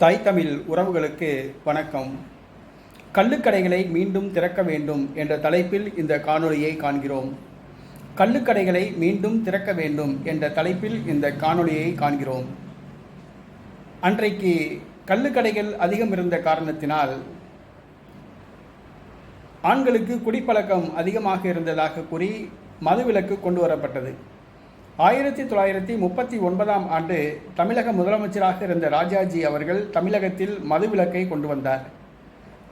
தாய் தமிழ் உறவுகளுக்கு வணக்கம். கள்ளுக்கடைகளை மீண்டும் திறக்க வேண்டும் என்ற தலைப்பில் இந்த காணொளியை காண்கிறோம். கள்ளுக்கடைகளை மீண்டும் திறக்க வேண்டும் என்ற தலைப்பில் இந்த காணொளியை காண்கிறோம். அன்றைக்கு கள்ளுக்கடைகள் அதிகம் இருந்த காரணத்தினால் ஆண்களுக்கு குடிப்பழக்கம் அதிகமாக இருந்ததாக கூறி மதுவிலக்கு கொண்டு வரப்பட்டது. ஆயிரத்தி தொள்ளாயிரத்தி முப்பத்தி ஒன்பதாம் ஆண்டு தமிழக முதலமைச்சராக இருந்த ராஜாஜி அவர்கள் தமிழகத்தில் மதுவிலக்கை கொண்டு வந்தார்.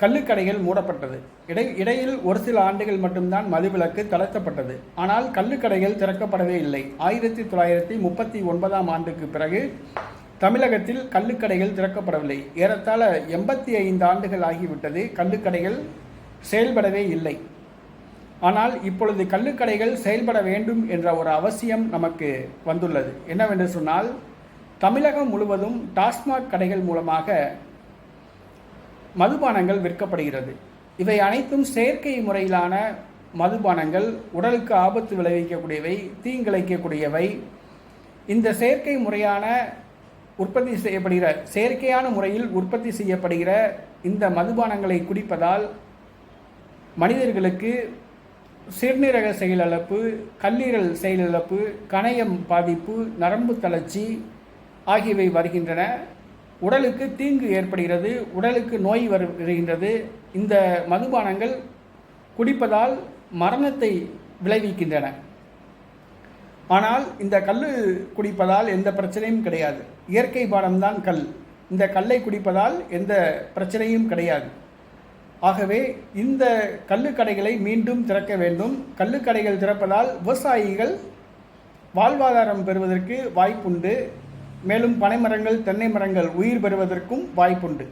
கள்ளுக்கடைகள் மூடப்பட்டது. இடை இடையில் ஒரு சில ஆண்டுகள் மட்டும்தான் மதுவிலக்கு தளர்த்தப்பட்டது. ஆனால் கள்ளுக்கடைகள் திறக்கப்படவே இல்லை. ஆயிரத்தி தொள்ளாயிரத்தி முப்பத்தி ஒன்பதாம் ஆண்டுக்கு பிறகு தமிழகத்தில் கள்ளுக்கடைகள் திறக்கப்படவில்லை. ஏறத்தாழ எண்பத்தி ஐந்து ஆண்டுகள் ஆகிவிட்டது கள்ளுக்கடைகள் செயல்படவே இல்லை. ஆனால் இப்பொழுது கள்ளுக்கடைகள் செயல்பட வேண்டும் என்ற ஒரு அவசியம் நமக்கு வந்துள்ளது. என்னவென்று சொன்னால் தமிழகம் முழுவதும் டாஸ்மாக் கடைகள் மூலமாக மதுபானங்கள் விற்கப்படுகிறது. இவை அனைத்தும் செயற்கை முறையிலான மதுபானங்கள் உடலுக்கு ஆபத்து விளைவிக்கக்கூடியவை தீங்கிழைக்கக்கூடியவை. இந்த செயற்கை முறையான உற்பத்தி செய்யப்படுகிற செயற்கையான முறையில் உற்பத்தி செய்யப்படுகிற இந்த மதுபானங்களை குடிப்பதால் மனிதர்களுக்கு சிறுநீரக செயலிழப்பு கல்லீரல் செயலிழப்பு கணையம் பாதிப்பு நரம்பு தளர்ச்சி ஆகியவை வருகின்றன. உடலுக்கு தீங்கு ஏற்படுகிறது உடலுக்கு நோய் வருகின்றது. இந்த மதுபானங்கள் குடிப்பதால் மரணத்தை விளைவிக்கின்றன. ஆனால் இந்த கல் குடிப்பதால் எந்த பிரச்சனையும் கிடையாது. இயற்கை பானம்தான் கல். இந்த கல்லை குடிப்பதால் எந்த பிரச்சனையும் கிடையாது. ஆகவே இந்த கள்ளுக்கடைகளை மீண்டும் திறக்க வேண்டும். கள்ளுக்கடைகள் திறப்பதால் விவசாயிகள் வாழ்வாதாரம் பெறுவதற்கு வாய்ப்புண்டு. மேலும் பனைமரங்கள் தென்னை மரங்கள் உயிர் பெறுவதற்கும் வாய்ப்புண்டு.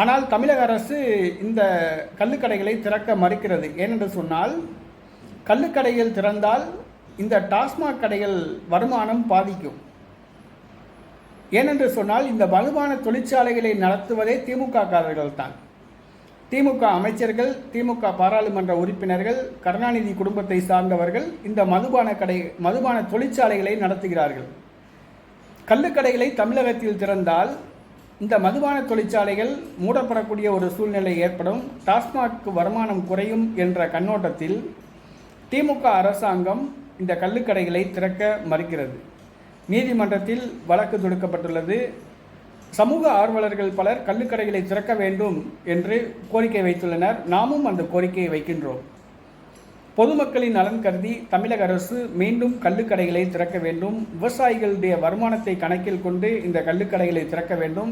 ஆனால் தமிழக அரசு இந்த கள்ளுக்கடைகளை திறக்க மறுக்கிறது. ஏனென்று சொன்னால் கள்ளுக்கடைகள் திறந்தால் இந்த டாஸ்மாக் கடைகள் வருமானம் பாதிக்கும். ஏனென்று சொன்னால் இந்த வலுவான தொழிற்சாலைகளை நடத்துவதே திமுக காரர்கள் தான் திமுக அமைச்சர்கள் திமுக பாராளுமன்ற உறுப்பினர்கள் கருணாநிதி குடும்பத்தை சார்ந்தவர்கள் இந்த மதுபான கடை மதுபான தொழிற்சாலைகளை நடத்துகிறார்கள். கள்ளுக்கடைகளை தமிழகத்தில் திறந்தால் இந்த மதுபான தொழிற்சாலைகள் மூடப்படக்கூடிய ஒரு சூழ்நிலை ஏற்படும். டாஸ்மாக் வருமானம் குறையும் என்ற கண்ணோட்டத்தில் திமுக அரசாங்கம் இந்த கள்ளுக்கடைகளை திறக்க மறுக்கிறது. நீதிமன்றத்தில் வழக்கு தொடுக்கப்பட்டுள்ளது. சமூக ஆர்வலர்கள் பலர் கள்ளுக்கடைகளை திறக்க வேண்டும் என்று கோரிக்கை வைத்துள்ளனர். நாமும் அந்த கோரிக்கையை வைக்கின்றோம். பொதுமக்களின் நலன் கருதி தமிழக அரசு மீண்டும் கள்ளுக்கடைகளை திறக்க வேண்டும். விவசாயிகளுடைய வருமானத்தை கணக்கில் கொண்டு இந்த கள்ளுக்கடைகளை திறக்க வேண்டும்.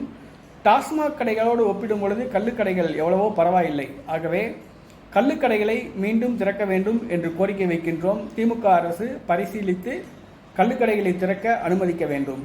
டாஸ்மாக் கடைகளோடு ஒப்பிடும் பொழுது கள்ளுக்கடைகள் எவ்வளவோ பரவாயில்லை. ஆகவே கள்ளுக்கடைகளை மீண்டும் திறக்க வேண்டும் என்று கோரிக்கை வைக்கின்றோம். திமுக அரசு பரிசீலித்து கள்ளுக்கடைகளை திறக்க அனுமதிக்க வேண்டும்.